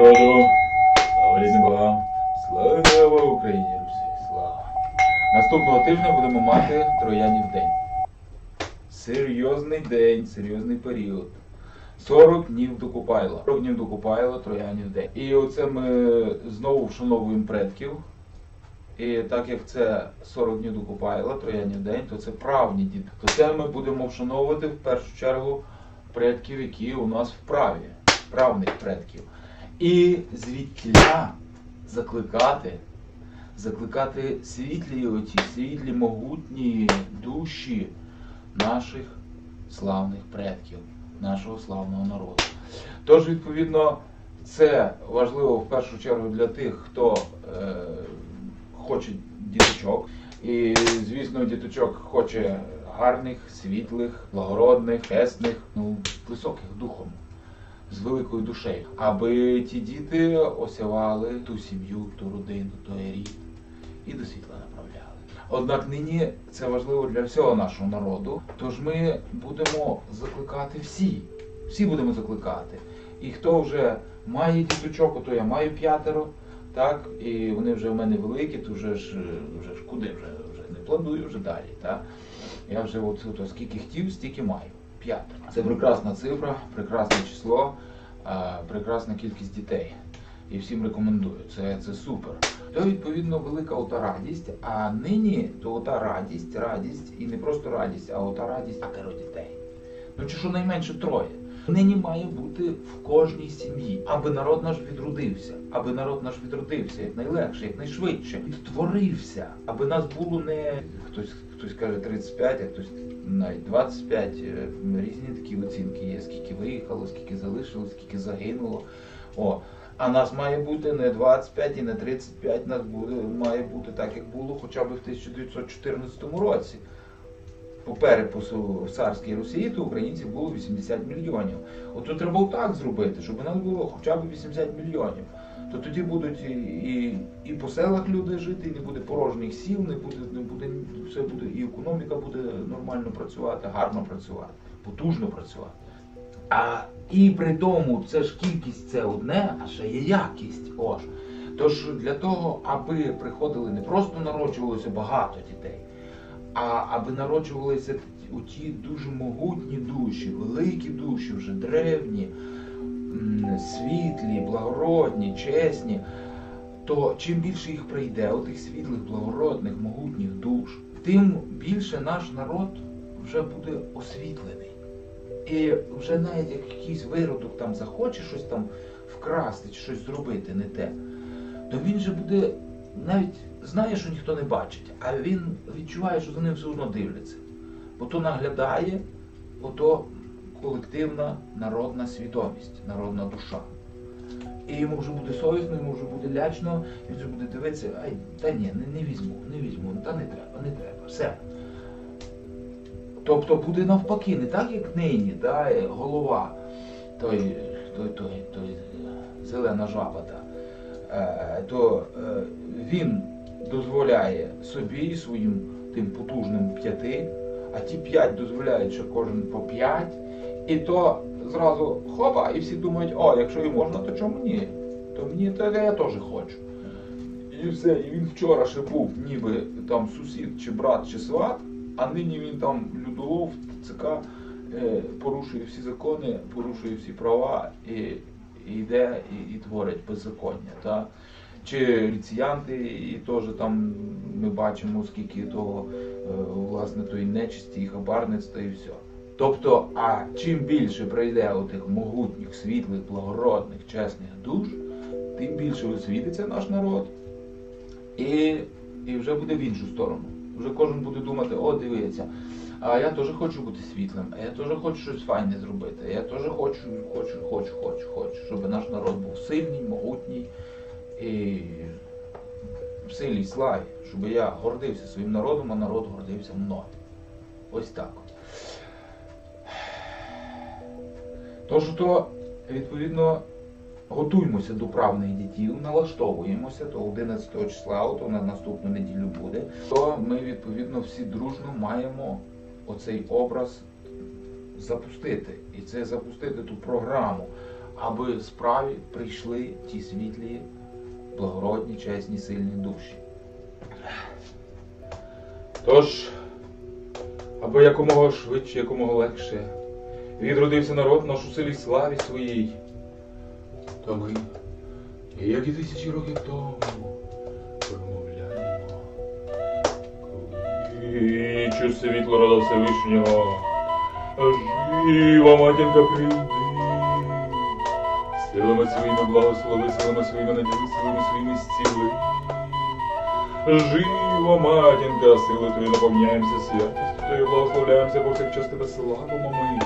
народу! Слава рідним богам! Слава Україні, Русі! Слава! Наступного тижня будемо мати троянів день. Серйозний день, серйозний період. 40 днів до Купайла. 40 днів до Купайла, троянів день. І оце ми знову вшановуємо предків. І так як це 40 днів до Купайла, троянів день, то це правні діти. То це ми будемо вшановувати в першу чергу предків, які у нас в праві, правних предків. І звідтіля закликати, закликати світлі оті, світлі могутні душі наших славних предків, нашого славного народу. Тож, відповідно, це важливо в першу чергу для тих, хто е, хоче діточок. І, звісно, діточок хоче гарних, світлих, благородних, чесних, ну, високих духом, з великою душею, аби ті діти осявали ту сім'ю, ту родину, той рід і до світла направляли. Однак нині це важливо для всього нашого народу. Тож ми будемо закликати всі. Всі будемо закликати. І хто вже має діточок, ото я маю п'ятеро, так, і вони вже в мене великі, то вже ж вже ж куди вже, вже не планую вже далі. Так? Я вже от, от, скільки хотів, стільки маю. П'ятеро. Це прекрасна цифра, прекрасне число, прекрасна кількість дітей. І всім рекомендую. Це, це супер. То відповідно велика ота радість. А нині то ота радість, радість, і не просто радість, а ота радість п'ятеро дітей. Ну чи що троє. Нині має бути в кожній сім'ї, аби народ наш відродився, аби народ наш відродився як найлегше, як найшвидше, відтворився, аби нас було не хтось, хтось каже 35, а хтось навіть 25. е, Різні такі оцінки є, скільки виїхало, скільки залишилось, скільки загинуло. О, а нас має бути не 25 і не 35, нас буде, має бути так, як було хоча б в 1914 році. По перепису в царській Росії, то українців було 80 мільйонів. От то треба так зробити, щоб у нас було хоча б 80 мільйонів. То тоді будуть і, і, по селах люди жити, не буде порожніх сіл, не буде, не буде, все буде, і економіка буде нормально працювати, гарно працювати, потужно працювати. А і при тому це ж кількість це одне, а ще є якість. Ож. Тож для того, аби приходили не просто народжувалося багато дітей, а аби народжувалися у ті дуже могутні душі, великі душі, вже древні, світлі, благородні, чесні, то чим більше їх прийде, отих світлих, благородних, могутніх душ, тим більше наш народ вже буде освітлений. І вже навіть як якийсь виродок там захоче щось там вкрасти чи щось зробити не те, то він же буде навіть знає, що ніхто не бачить, а він відчуває, що за ним все одно дивляться. Бо то наглядає, ото колективна народна свідомість, народна душа. І йому вже буде совісно, йому вже буде лячно, він вже буде дивитися, ай, та ні, не, не візьму, не візьму, та не треба, не треба, все. Тобто буде навпаки, не так, як нині, та, е, голова, той, той, той, той зелена жаба, та, е, то е, він дозволяє собі і своїм тим потужним п'яти, а ті п'ять дозволяють ще кожен по п'ять, і то зразу хопа, і всі думають, о, якщо і можна, то чому ні? То мені то я теж хочу. І все, і він вчора ще був ніби там сусід, чи брат, чи сват, а нині він там людолов, ТЦК, е, порушує всі закони, порушує всі права і, і йде і, і творить беззаконня. Та? Чи ліціянти, і теж там ми бачимо, скільки того е, власне тої нечисті і хабарництва і все. Тобто, а чим більше прийде отих могутніх, світлих, благородних, чесних душ, тим більше освітиться наш народ, і, і вже буде в іншу сторону. Вже кожен буде думати, о, дивіться, а я теж хочу бути світлим, а я теж хочу щось файне зробити, а я теж хочу, хочу, хочу, хочу, хочу, щоб наш народ був сильний, могутній і в силі славі, щоб я гордився своїм народом, а народ гордився мною. Ось так. Тож то, відповідно, готуємося до правних дітів, налаштовуємося, то 11 числа, то на наступну неділю буде, то ми, відповідно, всі дружно маємо оцей образ запустити. І це запустити ту програму. аби справі прийшли ті світлі, благородні, чесні, сильні душі. Тож, аби якомога швидше, якомога легше відродився народ наш у силі славі своїй, то ми, як і тисячі років тому, промовляємо. Кличу світло рода Всевишнього, жива матінка прийди. Силами своїми благослови, силами своїми наділи, силами своїми зціли. Жива матінка, сили твої наповняємося святістю твоєю, благословляємося повсякчас тебе славимо ми.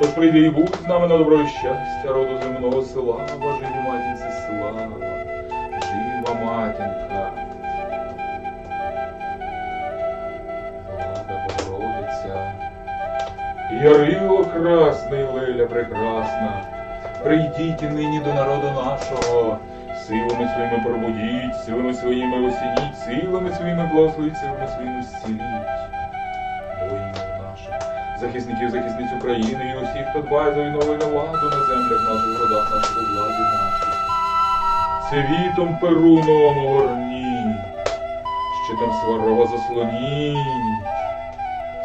Тож прийди і будь з нами на добро і щастя, роду земного слава, живі матінці слава, жива матінка. Влада Богородиця, Ярило красний, леля прекрасна, прийдіть нині до народу нашого, силами своїми пробудіть, силами своїми осініть, силами своїми благословіть, силами своїми зціліть. Захисників, захисниць України і усіх, хто дбає за відновлення ладу на землях наших, родах наших, у владі нашій. Світом перуном огорніть, щитом сварога заслоніть,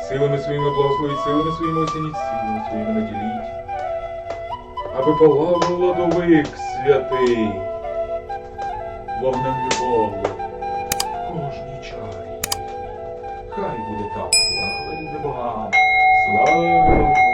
силами своїми благословіть, силами своїми осініть, силами своїми наділіть, аби палав ладовик святий, вогнем любові кожній чай. Хай буде так, слава й небогам, слава.